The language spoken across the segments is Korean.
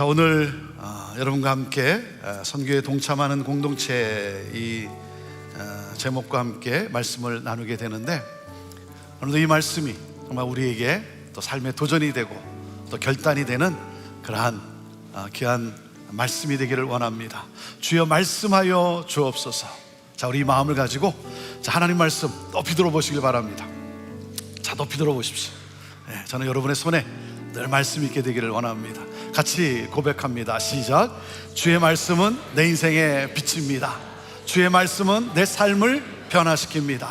자 오늘 아, 여러분과 함께 아, 선교에 동참하는 공동체 이 아, 제목과 함께 말씀을 나누게 되는데 오늘도 이 말씀이 정말 우리에게 또 삶의 도전이 되고 또 결단이 되는 그러한 아, 귀한 말씀이 되기를 원합니다. 주여 말씀하여 주옵소서. 자 우리 이 마음을 가지고 자 하나님 말씀 높이 들어보시길 바랍니다. 자 높이 들어보십시오. 예, 저는 여러분의 손에 늘 말씀 있게 되기를 원합니다. 같이 고백합니다. 시작. 주의 말씀은 내 인생의 빛입니다. 주의 말씀은 내 삶을 변화시킵니다.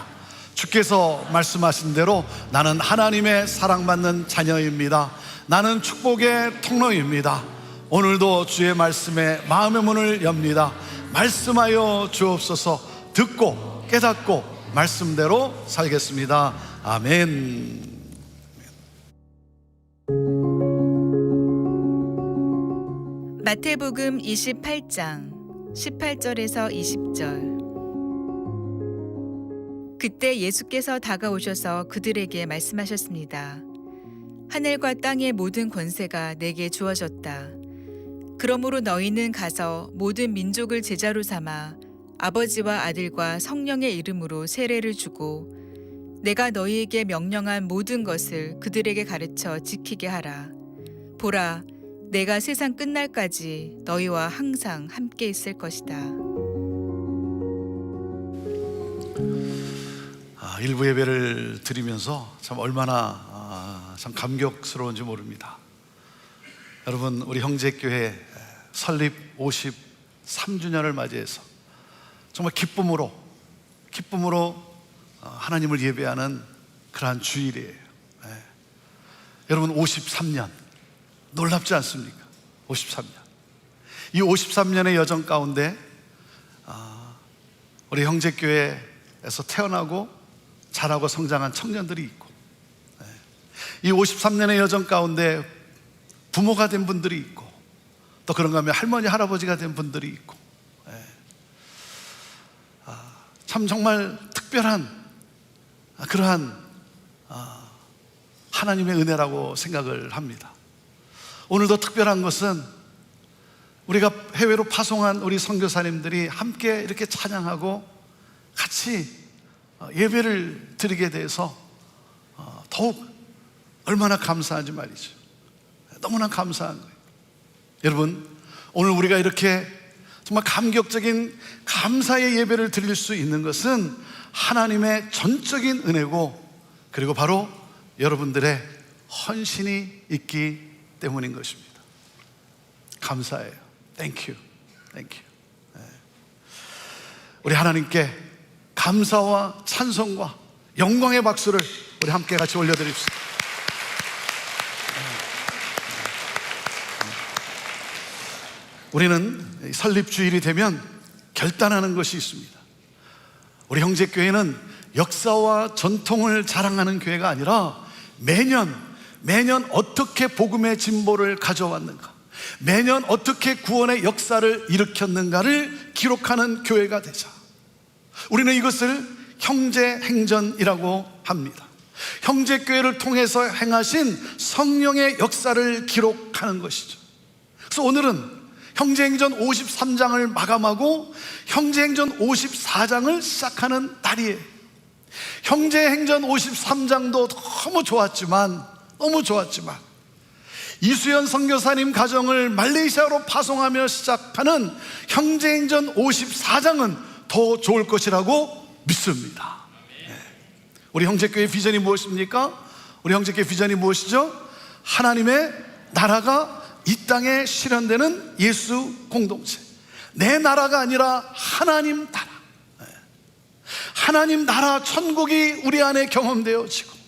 주께서 말씀하신 대로 나는 하나님의 사랑받는 자녀입니다. 나는 축복의 통로입니다. 오늘도 주의 말씀에 마음의 문을 엽니다. 말씀하여 주옵소서 듣고 깨닫고 말씀대로 살겠습니다. 아멘. 마태복음 28장 18절에서 20절 그때 예수께서 다가오셔서 그들에게 말씀하셨습니다. 하늘과 땅의 모든 권세가 내게 주어졌다. 그러므로 너희는 가서 모든 민족을 제자로 삼아 아버지와 아들과 성령의 이름으로 세례를 주고 내가 너희에게 명령한 모든 것을 그들에게 가르쳐 지키게 하라. 보라, 내가 세상 끝날까지 너희와 항상 함께 있을 것이다. 아, 일부 예배를 드리면서 참 얼마나 아, 참 감격스러운지 모릅니다. 여러분 우리 형제교회 설립 53주년을 맞이해서 정말 기쁨으로 기쁨으로 어, 하나님을 예배하는 그러한 주일이에요. 예. 여러분 53년 놀랍지 않습니까? 53년. 이 53년의 여정 가운데 아, 우리 형제교회에서 태어나고 자라고 성장한 청년들이 있고 예. 이 53년의 여정 가운데 부모가 된 분들이 있고 또 그런가 하면 할머니 할아버지가 된 분들이 있고 예. 아, 참 정말 특별한 아, 그러한 아, 하나님의 은혜라고 생각을 합니다. 오늘도 특별한 것은 우리가 해외로 파송한 우리 선교사님들이 함께 이렇게 찬양하고 같이 어, 예배를 드리게 돼서 어, 더욱 얼마나 감사한지 말이죠. 너무나 감사한 거예요. 여러분, 오늘 우리가 이렇게 정말 감격적인 감사의 예배를 드릴 수 있는 것은 하나님의 전적인 은혜고 그리고 바로 여러분들의 헌신이 있기 때문인 것입니다. 감사해요. 땡큐. 땡큐. 네. 우리 하나님께 감사와 찬송과 영광의 박수를 우리 함께 같이 올려드립시다. 우리는 설립주일이 되면 결단하는 것이 있습니다. 우리 형제교회는 역사와 전통을 자랑하는 교회가 아니라 매년, 매년 어떻게 복음의 진보를 가져왔는가, 매년 어떻게 구원의 역사를 일으켰는가를 기록하는 교회가 되자. 우리는 이것을 형제 행전이라고 합니다. 형제 교회를 통해서 행하신 성령의 역사를 기록하는 것이죠. 그래서 오늘은 형제행전 53장을 마감하고 형제행전 54장을 시작하는 날이에요. 형제행전 53장도 너무 좋았지만, 너무 좋았지만, 이수연 선교사님 가정을 말레이시아로 파송하며 시작하는 형제행전 54장은 더 좋을 것이라고 믿습니다. 네. 우리 형제교회 비전이 무엇입니까? 우리 형제교회 비전이 무엇이죠? 하나님의 나라가 이 땅에 실현되는 예수 공동체. 내 나라가 아니라 하나님 나라. 네. 하나님 나라 천국이 우리 안에 경험되어지고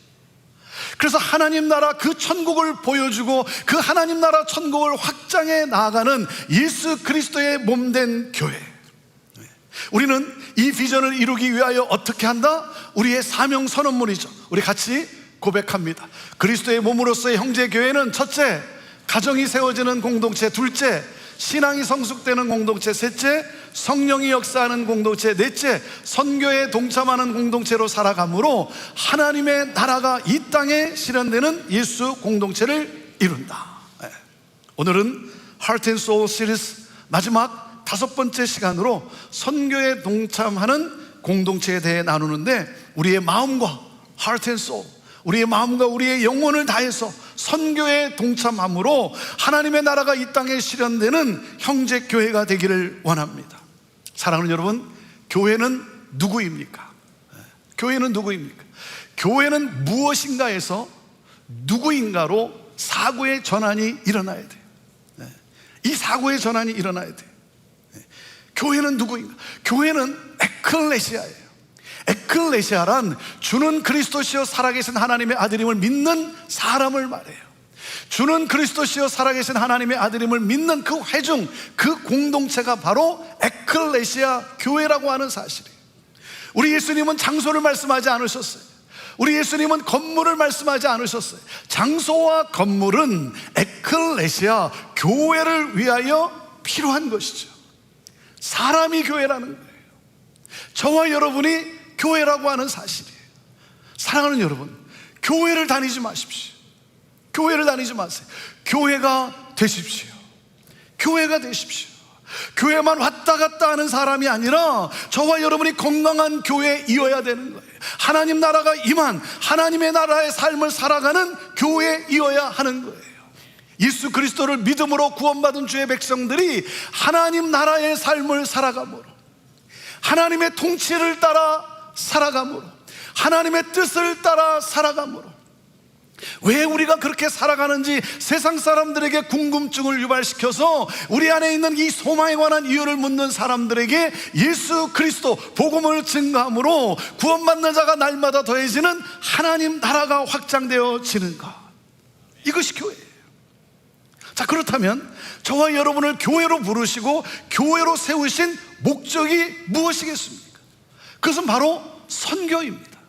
그래서 하나님 나라 그 천국을 보여주고 그 하나님 나라 천국을 확장해 나아가는 예수 그리스도의 몸된 교회. 네. 우리는 이 비전을 이루기 위하여 어떻게 한다? 우리의 사명 선언문이죠. 우리 같이 고백합니다. 그리스도의 몸으로서의 형제 교회는 첫째, 가정이 세워지는 공동체, 둘째, 신앙이 성숙되는 공동체, 셋째, 성령이 역사하는 공동체, 넷째, 선교에 동참하는 공동체로 살아가므로 하나님의 나라가 이 땅에 실현되는 예수 공동체를 이룬다. 예. 오늘은 Heart and Soul 시리즈 마지막 다섯 번째 시간으로 선교에 동참하는 공동체에 대해 나누는데 우리의 마음과 Heart and Soul 우리의 마음과 우리의 영혼을 다해서 선교에 동참함으로 하나님의 나라가 이 땅에 실현되는 형제 교회가 되기를 원합니다. 사랑하는 여러분, 교회는 누구입니까? 교회는 누구입니까? 교회는 무엇인가에서 누구인가로 사고의 전환이 일어나야 돼요. 네. 이 사고의 전환이 일어나야 돼요. 네. 교회는 누구인가? 교회는 에클레시아예요. 에클레시아란 주는 그리스도시요 살아계신 하나님의 아들임을 믿는 사람을 말해요. 주는 그리스도시요 살아계신 하나님의 아들임을 믿는 그 회중, 그 공동체가 바로 에클레시아 교회라고 하는 사실이에요. 우리 예수님은 장소를 말씀하지 않으셨어요. 우리 예수님은 건물을 말씀하지 않으셨어요. 장소와 건물은 에클레시아 교회를 위하여 필요한 것이죠. 사람이 교회라는 거예요. 저와 여러분이 교회라고 하는 사실이에요. 사랑하는 여러분, 교회를 다니지 마십시오. 교회를 다니지 마세요. 교회가 되십시오. 교회가 되십시오. 교회만 왔다 갔다 하는 사람이 아니라 저와 여러분이 건강한 교회이어야 되는 거예요. 하나님 나라가 임한 하나님의 나라의 삶을 살아가는 교회이어야 하는 거예요. 예수 그리스도를 믿음으로 구원받은 주의 백성들이 하나님 나라의 삶을 살아가므로 하나님의 통치를 따라 살아가므로 하나님의 뜻을 따라 살아가므로 왜 우리가 그렇게 살아가는지 세상 사람들에게 궁금증을 유발시켜서 우리 안에 있는 이 소망에 관한 이유를 묻는 사람들에게 예수 그리스도 복음을 증거함으로 구원받는 자가 날마다 더해지는 하나님 나라가 확장되어지는 것. 이것이 교회예요 자 그렇다면 저와 여러분을 교회로 부르시고 교회로 세우신 목적이 무엇이겠습니까? 그것은 바로 선교입니다.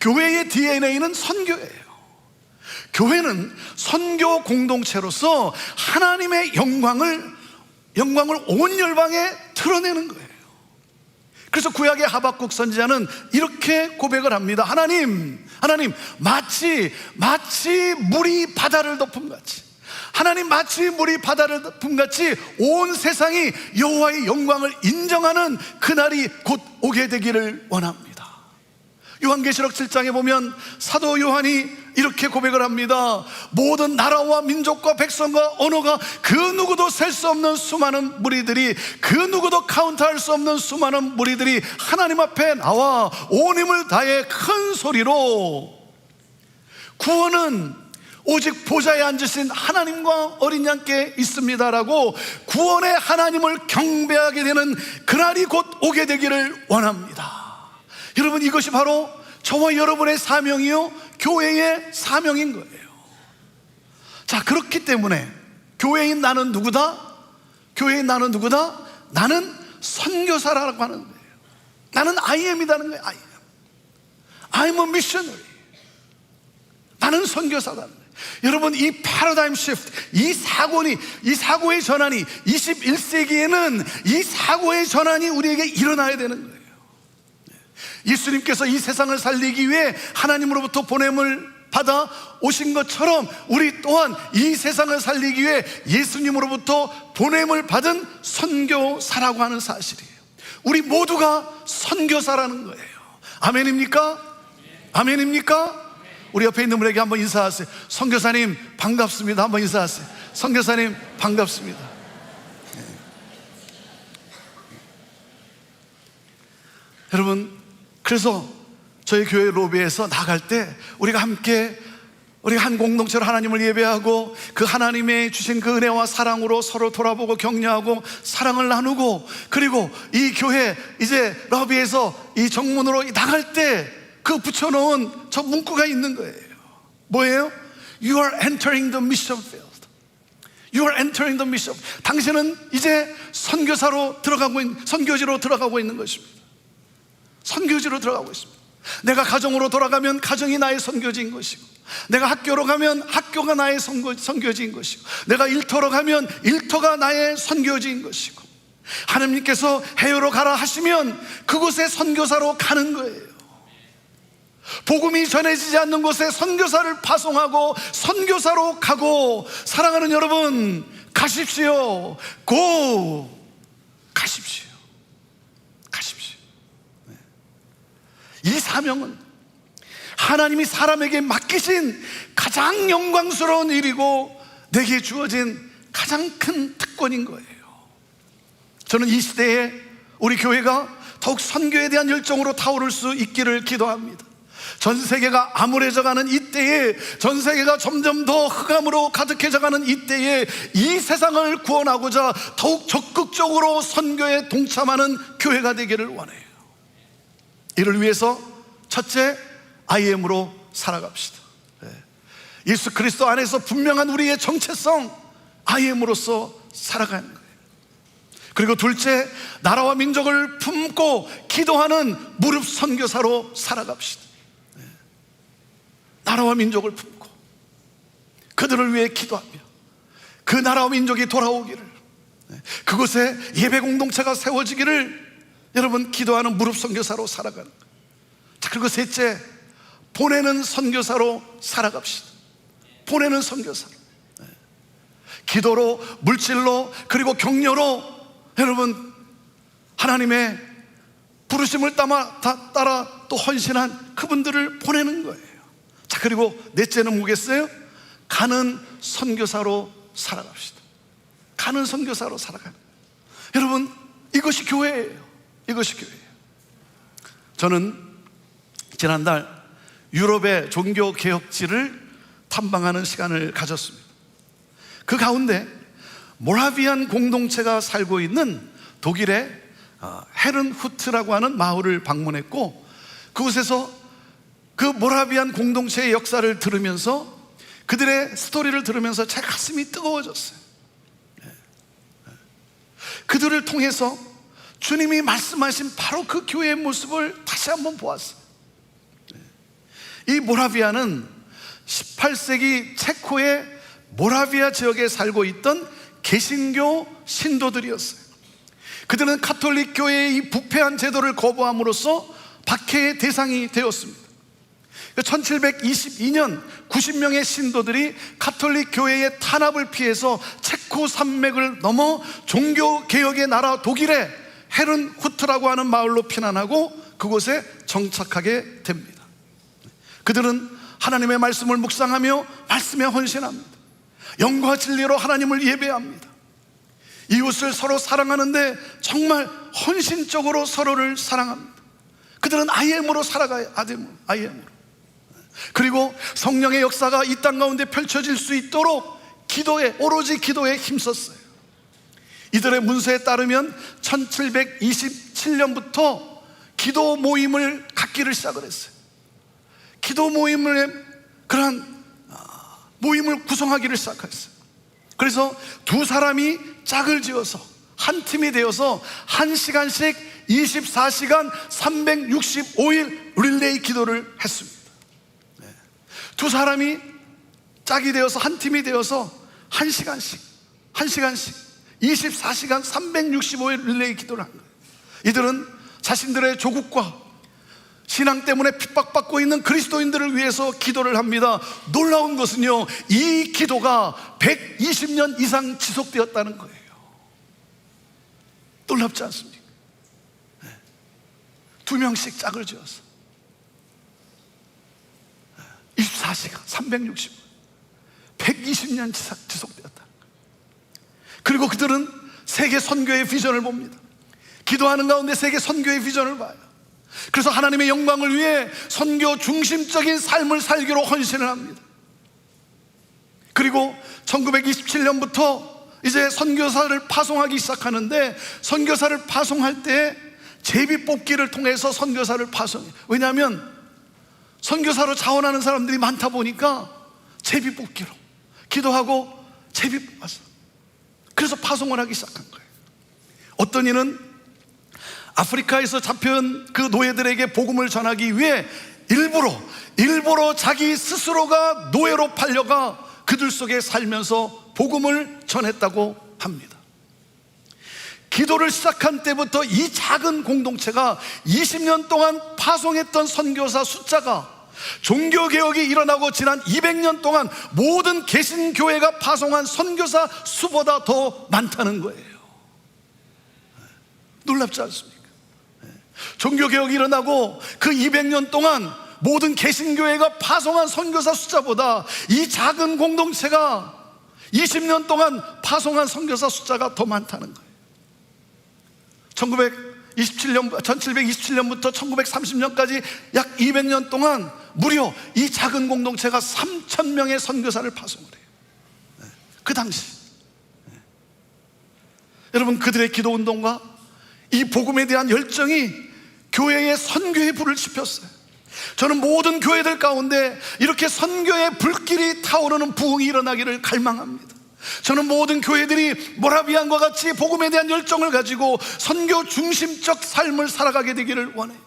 교회의 DNA는 선교예요 교회는 선교 공동체로서 하나님의 영광을 영광을 온 열방에 드러내는 거예요. 그래서 구약의 하박국 선지자는 이렇게 고백을 합니다. 하나님, 하나님 마치 마치 물이 바다를 덮음 같이 하나님 마치 물이 바다를 덮음 같이 온 세상이 여호와의 영광을 인정하는 그날이 곧 오게 되기를 원합니다. 요한계시록 7장에 보면 사도 요한이 이렇게 고백을 합니다. 모든 나라와 민족과 백성과 언어가 그 누구도 셀 수 없는 수많은 무리들이 그 누구도 카운트할 수 없는 수많은 무리들이 하나님 앞에 나와 온 힘을 다해 큰 소리로 구원은 오직 보좌에 앉으신 하나님과 어린 양께 있습니다라고 구원의 하나님을 경배하게 되는 그날이 곧 오게 되기를 원합니다. 여러분 이것이 바로 저와 여러분의 사명이요 교회의 사명인 거예요. 자 그렇기 때문에 교회인 나는 누구다? 교회인 나는 누구다? 나는 선교사라고 하는 거예요. 나는 I am이라는 거예요. I am. I'm a missionary. 나는 선교사다. 여러분 이 패러다임 시프트, 이 사고니, 이 사고의 전환이 21세기에는 이 사고의 전환이 우리에게 일어나야 되는 거예요. 예수님께서 이 세상을 살리기 위해 하나님으로부터 보냄을 받아 오신 것처럼 우리 또한 이 세상을 살리기 위해 예수님으로부터 보냄을 받은 선교사라고 하는 사실이에요. 우리 모두가 선교사라는 거예요. 아멘입니까? 아멘입니까? 우리 옆에 있는 분에게 한번 인사하세요. 선교사님 반갑습니다. 한번 인사하세요. 선교사님 반갑습니다. 네. 여러분 그래서 저희 교회 로비에서 나갈 때 우리가 함께 우리가 한 공동체로 하나님을 예배하고 그 하나님의 주신 그 은혜와 사랑으로 서로 돌아보고 격려하고 사랑을 나누고 그리고 이 교회 이제 러비에서 이 정문으로 나갈 때 그 붙여놓은 저 문구가 있는 거예요. 뭐예요? You are entering the mission field. You are entering the mission. 당신은 이제 선교사로 들어가고 있는 선교지로 들어가고 있는 것입니다. 선교지로 들어가고 있습니다. 내가 가정으로 돌아가면 가정이 나의 선교지인 것이고, 내가 학교로 가면 학교가 나의 선교, 선교지인 것이고, 내가 일터로 가면 일터가 나의 선교지인 것이고, 하나님께서 해외로 가라 하시면 그곳에 선교사로 가는 거예요. 복음이 전해지지 않는 곳에 선교사를 파송하고 선교사로 가고 사랑하는 여러분 가십시오. 고! 가십시오. 네. 이 사명은 하나님이 사람에게 맡기신 가장 영광스러운 일이고 내게 주어진 가장 큰 특권인 거예요. 저는 이 시대에 우리 교회가 더욱 선교에 대한 열정으로 타오를 수 있기를 기도합니다. 전 세계가 암울해져 가는 이때에 전 세계가 점점 더 흑암으로 가득해져 가는 이때에 이 세상을 구원하고자 더욱 적극적으로 선교에 동참하는 교회가 되기를 원해요. 이를 위해서 첫째 IM으로 살아갑시다. 예. 예수 그리스도 안에서 분명한 우리의 정체성 IM으로서 살아가는 거예요. 그리고 둘째 나라와 민족을 품고 기도하는 무릎 선교사로 살아갑시다. 예. 나라와 민족을 품고 그들을 위해 기도하며 그 나라와 민족이 돌아오기를 예. 그곳에 예배 공동체가 세워지기를 여러분 기도하는 무릎 선교사로 살아가는 거예요. 자, 그리고 셋째, 보내는 선교사로 살아갑시다. 보내는 선교사. 네. 기도로, 물질로, 그리고 격려로 여러분 하나님의 부르심을 따라, 다- 따라 또 헌신한 그분들을 보내는 거예요. 자, 그리고 넷째는 뭐겠어요? 가는 선교사로 살아갑시다. 가는 선교사로 살아가는. 여러분, 이것이 교회예요. 이것이 교회예요. 저는 지난달 유럽의 종교 개혁지를 탐방하는 시간을 가졌습니다. 그 가운데 모라비안 공동체가 살고 있는 독일의 어, 헤른후트라고 하는 마을을 방문했고 그곳에서 그 모라비안 공동체의 역사를 들으면서 그들의 스토리를 들으면서 제 가슴이 뜨거워졌어요. 예. 예. 그들을 통해서 주님이 말씀하신 바로 그 교회의 모습을 다시 한번 보았어요. 이 모라비아는 18세기 체코의 모라비아 지역에 살고 있던 개신교 신도들이었어요. 그들은 카톨릭 교회의 이 부패한 제도를 거부함으로써 박해의 대상이 되었습니다. 1722년 90명의 신도들이 카톨릭 교회의 탄압을 피해서 체코 산맥을 넘어 종교 개혁의 나라 독일의 헤른 후트라고 하는 마을로 피난하고 그곳에 정착하게 됩니다. 그들은 하나님의 말씀을 묵상하며 말씀에 헌신합니다. 영과 진리로 하나님을 예배합니다. 이웃을 서로 사랑하는데 정말 헌신적으로 서로를 사랑합니다. 그들은 IM으로 살아가요. IM으로. 그리고 성령의 역사가 이 땅 가운데 펼쳐질 수 있도록 기도에, 오로지 기도에 힘썼어요. 이들의 문서에 따르면 1727년부터 기도 모임을 갖기를 시작을 했어요. 기도 모임을 그러한 아, 모임을 구성하기를 시작했어요. 그래서 두 사람이 짝을 지어서 한 팀이 되어서 한 시간씩 24시간 365일 릴레이 기도를 했습니다. 네. 두 사람이 짝이 되어서 한 팀이 되어서 한 시간씩 한 시간씩 24시간 365일 릴레이 기도를 한 거예요. 이들은 자신들의 조국과 신앙 때문에 핍박받고 있는 그리스도인들을 위해서 기도를 합니다. 놀라운 것은요, 이 기도가 120년 이상 지속되었다는 거예요. 놀랍지 않습니까? 네. 두 명씩 짝을 지어서 24시간, 360, 120년 지속되었다는 거예요. 그리고 그들은 세계 선교의 비전을 봅니다. 기도하는 가운데 세계 선교의 비전을 봐요. 그래서 하나님의 영광을 위해 선교 중심적인 삶을 살기로 헌신을 합니다. 그리고 1927년부터 이제 선교사를 파송하기 시작하는데 선교사를 파송할 때 제비 뽑기를 통해서 선교사를 파송해요. 왜냐하면 선교사로 자원하는 사람들이 많다 보니까 제비 뽑기로 기도하고 제비 뽑아서 그래서 파송을 하기 시작한 거예요. 어떤 이는 아프리카에서 잡혀온 그 노예들에게 복음을 전하기 위해 일부러 일부러 자기 스스로가 노예로 팔려가 그들 속에 살면서 복음을 전했다고 합니다. 기도를 시작한 때부터 이 작은 공동체가 20년 동안 파송했던 선교사 숫자가 종교개혁이 일어나고 지난 200년 동안 모든 개신교회가 파송한 선교사 수보다 더 많다는 거예요. 놀랍지 않습니까? 종교개혁이 일어나고 그 200년 동안 모든 개신교회가 파송한 선교사 숫자보다 이 작은 공동체가 20년 동안 파송한 선교사 숫자가 더 많다는 거예요. 1927년, 1727년부터 1930년까지 약 200년 동안 무려 이 작은 공동체가 3천 명의 선교사를 파송을 해요. 네, 그 당시. 네. 여러분 그들의 기도 운동과 이 복음에 대한 열정이 교회의 선교의 불을 지폈어요. 저는 모든 교회들 가운데 이렇게 선교의 불길이 타오르는 부흥이 일어나기를 갈망합니다. 저는 모든 교회들이 모라비안과 같이 복음에 대한 열정을 가지고 선교 중심적 삶을 살아가게 되기를 원해요.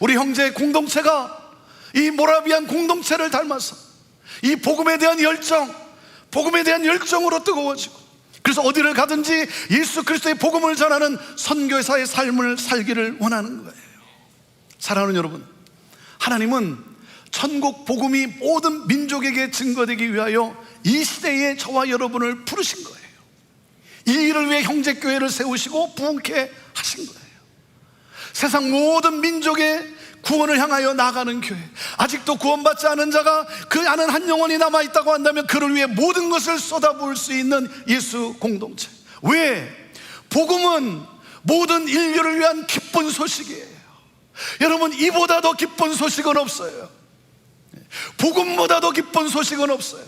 우리 형제 공동체가 이 모라비안 공동체를 닮아서 이 복음에 대한 열정, 복음에 대한 열정으로 뜨거워지고 그래서 어디를 가든지 예수 그리스도의 복음을 전하는 선교사의 삶을 살기를 원하는 거예요. 사랑하는 여러분, 하나님은 천국 복음이 모든 민족에게 증거되기 위하여 이 시대에 저와 여러분을 부르신 거예요. 이 일을 위해 형제 교회를 세우시고 부흥케 하신 거예요. 세상 모든 민족의 구원을 향하여 나가는 교회. 아직도 구원받지 않은 자가 그 안은 한 영혼이 남아 있다고 한다면 그를 위해 모든 것을 쏟아부을 수 있는 예수 공동체. 왜? 복음은 모든 인류를 위한 기쁜 소식이에요. 여러분, 이보다 더 기쁜 소식은 없어요. 복음보다 더 기쁜 소식은 없어요.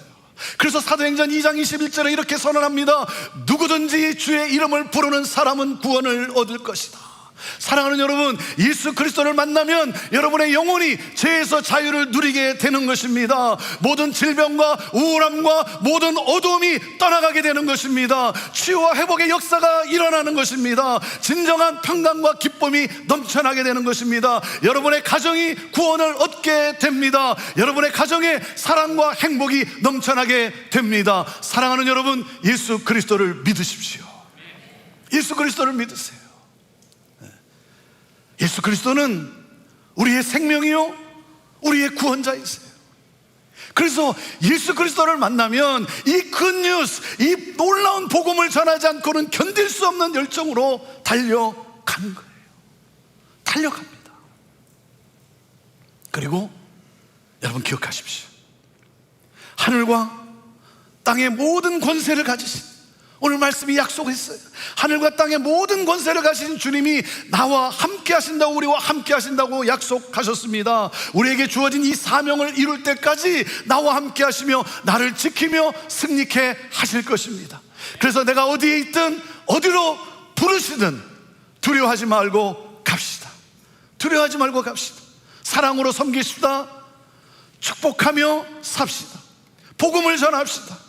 그래서 사도행전 2장 21절에 이렇게 선언합니다. 누구든지 주의 이름을 부르는 사람은 구원을 얻을 것이다. 사랑하는 여러분, 예수 그리스도를 만나면 여러분의 영혼이 죄에서 자유를 누리게 되는 것입니다. 모든 질병과 우울함과 모든 어두움이 떠나가게 되는 것입니다. 치유와 회복의 역사가 일어나는 것입니다. 진정한 평강과 기쁨이 넘쳐나게 되는 것입니다. 여러분의 가정이 구원을 얻게 됩니다. 여러분의 가정에 사랑과 행복이 넘쳐나게 됩니다. 사랑하는 여러분, 예수 그리스도를 믿으십시오. 예수 그리스도를 믿으세요. 예수 그리스도는 우리의 생명이요, 우리의 구원자이세요. 그래서 예수 그리스도를 만나면 이 굿뉴스, 이 놀라운 복음을 전하지 않고는 견딜 수 없는 열정으로 달려가는 거예요. 달려갑니다. 그리고 여러분 기억하십시오. 하늘과 땅의 모든 권세를 가지신 오늘 말씀이 약속했어요. 하늘과 땅의 모든 권세를 가신 주님이 나와 함께 하신다고 우리와 함께 하신다고 약속하셨습니다. 우리에게 주어진 이 사명을 이룰 때까지 나와 함께 하시며 나를 지키며 승리케 하실 것입니다. 그래서 내가 어디에 있든 어디로 부르시든 두려워하지 말고 갑시다. 두려워하지 말고 갑시다. 사랑으로 섬기시다. 축복하며 삽시다. 복음을 전합시다.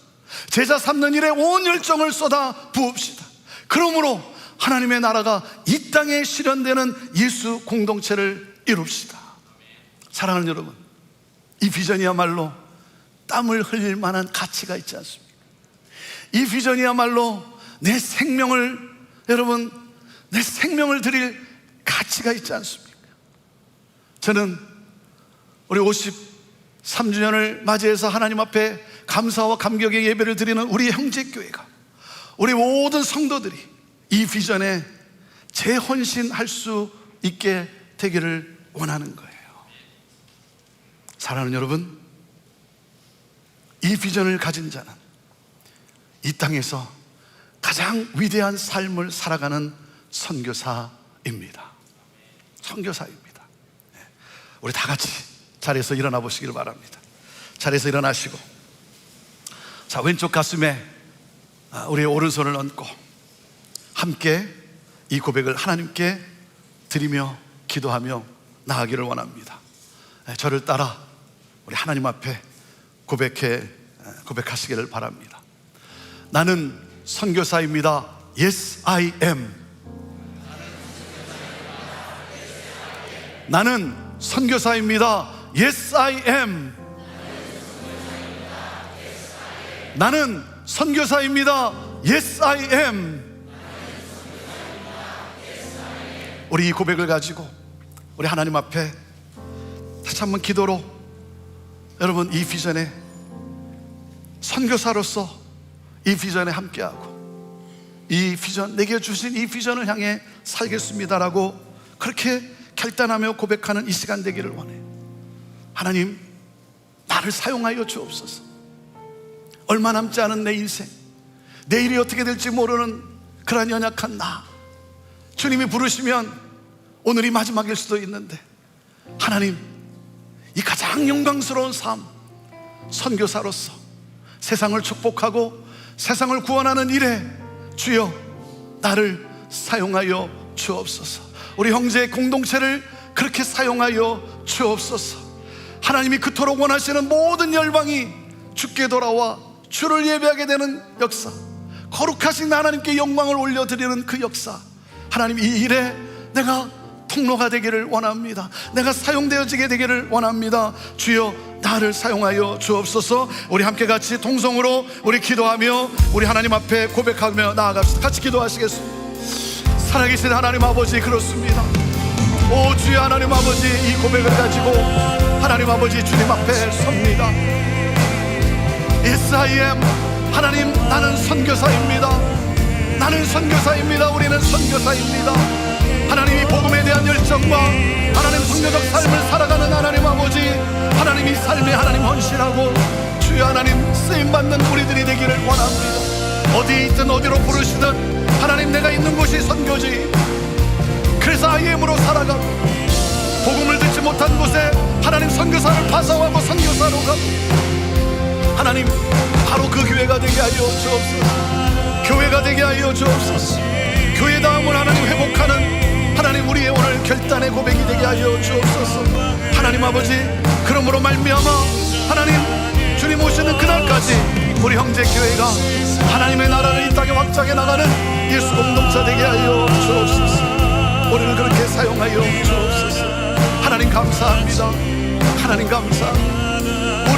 제자 삼는 일에 온 열정을 쏟아 부읍시다. 그러므로 하나님의 나라가 이 땅에 실현되는 예수 공동체를 이룹시다. 사랑하는 여러분, 이 비전이야말로 땀을 흘릴 만한 가치가 있지 않습니까? 이 비전이야말로 내 생명을, 여러분, 내 생명을 드릴 가치가 있지 않습니까? 저는 우리 53주년을 맞이해서 하나님 앞에 감사와 감격의 예배를 드리는 우리 형제교회가 우리 모든 성도들이 이 비전에 재헌신할 수 있게 되기를 원하는 거예요. 사랑하는 여러분, 이 비전을 가진 자는 이 땅에서 가장 위대한 삶을 살아가는 선교사입니다. 선교사입니다. 네. 우리 다 같이 자리에서 일어나 보시기를 바랍니다. 자리에서 일어나시고 자 왼쪽 가슴에 아, 우리의 오른손을 얹고 함께 이 고백을 하나님께 드리며 기도하며 나아가기를 원합니다. 네, 저를 따라 우리 하나님 앞에 고백해 고백하시기를 바랍니다. 나는 선교사입니다. Yes, I am. 나는 선교사입니다. Yes, I am. 나는 선교사입니다. Yes, I am. 우리 이 고백을 가지고 우리 하나님 앞에 다시 한번 기도로 여러분 이 비전에 선교사로서 이 비전에 함께하고 이 비전 내게 주신 이 비전을 향해 살겠습니다라고 그렇게 결단하며 고백하는 이 시간 되기를 원해요. 하나님 나를 사용하여 주옵소서. 얼마 남지 않은 내 인생. 내일이 어떻게 될지 모르는 그러한 연약한 나. 주님이 부르시면 오늘이 마지막일 수도 있는데 하나님 이 가장 영광스러운 삶 선교사로서 세상을 축복하고 세상을 구원하는 일에 주여 나를 사용하여 주옵소서. 우리 형제의 공동체를 그렇게 사용하여 주옵소서. 하나님이 그토록 원하시는 모든 열방이 주께 돌아와 주를 예배하게 되는 역사 거룩하신 하나님께 영광을 올려드리는 그 역사 하나님 이 일에 내가 통로가 되기를 원합니다. 내가 사용되어지게 되기를 원합니다. 주여 나를 사용하여 주옵소서. 우리 함께 같이 통성으로 우리 기도하며 우리 하나님 앞에 고백하며 나아갑시다. 같이 기도하시겠습니다. 살아계신 하나님 아버지 그렇습니다. 오 주여 하나님 아버지 이 고백을 가지고 하나님 아버지 주님 앞에 섭니다 Am 하나님 나는 선교사입니다. 나는 선교사입니다. 우리는 선교사입니다. 하나님이 복음에 대한 열정과 하나님 성교적 삶을 살아가는 하나님 아버지 하나님 이 삶에 하나님 헌신하고 주여 하나님 쓰임받는 우리들이 되기를 원합니다. 어디에 있든 어디로 부르시든 하나님 내가 있는 곳이 선교지. 그래서 아이엠으로 살아가고 복음을 듣지 못한 곳에 하나님 선교사를 파송하고 선교사로 가고 하나님 바로 그 교회가 되게 하여 주옵소서. 교회가 되게 하여 주옵소서. 교회 다음을 하나님 회복하는 하나님 우리의 오늘 결단의 고백이 되게 하여 주옵소서. 하나님 아버지 그러므로 말미암아 하나님 주님 오시는 그날까지 우리 형제 교회가 하나님의 나라를 이 땅에 확장해 나가는 예수 공동체 되게 하여 주옵소서. 우리를 그렇게 사용하여 주옵소서. 하나님 감사합니다. 하나님 감사합니다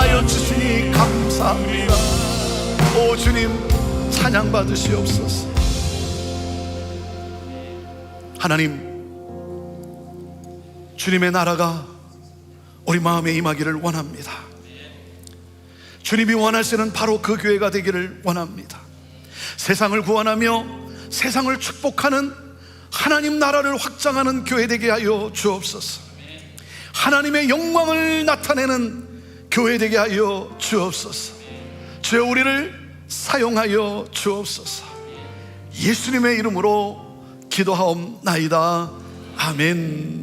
사용하여 주시니 감사합니다. 오 주님 찬양 받으시옵소서. 하나님 주님의 나라가 우리 마음에 임하기를 원합니다. 주님이 원하시는 바로 그 교회가 되기를 원합니다. 세상을 구원하며 세상을 축복하는 하나님 나라를 확장하는 교회 되게 하여 주옵소서. 하나님의 영광을 나타내는 교회 되게 하여 주옵소서. 주여 우리를 사용하여 주옵소서. 예수님의 이름으로 기도하옵나이다. 아멘.